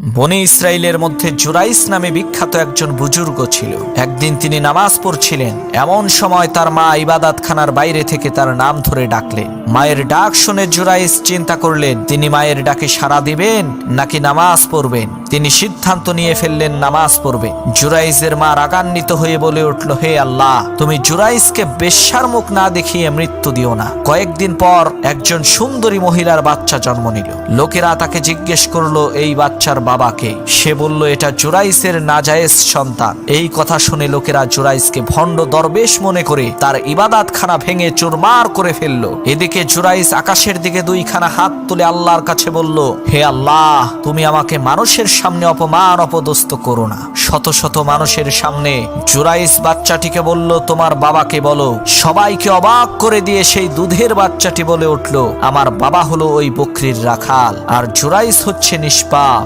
বনি ইসরায়েলের মধ্যে জুরাইস নামে বিখ্যাত একজন বুজুর্গ ছিল। একদিন তিনি নামাজ পড়ছিলেন। এমন সময় তার মা ইবাদাত খানার বাইরে থেকে তার নাম ধরে ডাকলেন। মায়ের ডাক শুনে জুরাইস চিন্তা করলেন, তিনি মায়ের ডাকে সাড়া দিবেন নাকি নামাজ পড়বেন? তিনি সিদ্ধান্ত নিয়ে ফেললেন, নামাজ পড়বে। জুরাইসের মা রাগান্বিত হয়ে বলে উঠল, হে আল্লাহ, তুমি জুরাইসকে বেশ্যার মুখ না দেখিয়ে মৃত্যু দিও না। কয়েকদিন পর একজন সুন্দরী মহিলার বাচ্চা জন্ম নিল। লোকেরা তাকে জিজ্ঞেস করল, এই বাচ্চার বাবাকে। সে বলল, এটা জুরাইসের নাজায়েজ সন্তান। এই কথা শুনে লোকেরা জুরাইসকে ভণ্ড দরবেশ মনে করে তার ইবাদাত খানা ভেঙে চুরমার করে ফেলল। এদিকে জুরাইস আকাশের দিকে দুইখানা হাত তুলে আল্লাহর কাছে বলল, হে আল্লাহ, তুমি আমাকে মানুষের সামনে অপমান অপদস্থ করো না। শত শত মানুষের সামনে জুরাইস বাচ্চাটিকে বলল, তোমার বাবাকে বলো। সবাইকে অবাক করে দিয়ে সেই দুধের বাচ্চাটি বলে উঠল, আমার বাবা হলো ওই বকরির রাখাল, আর জুরাইস হচ্ছে নিষ্পাপ।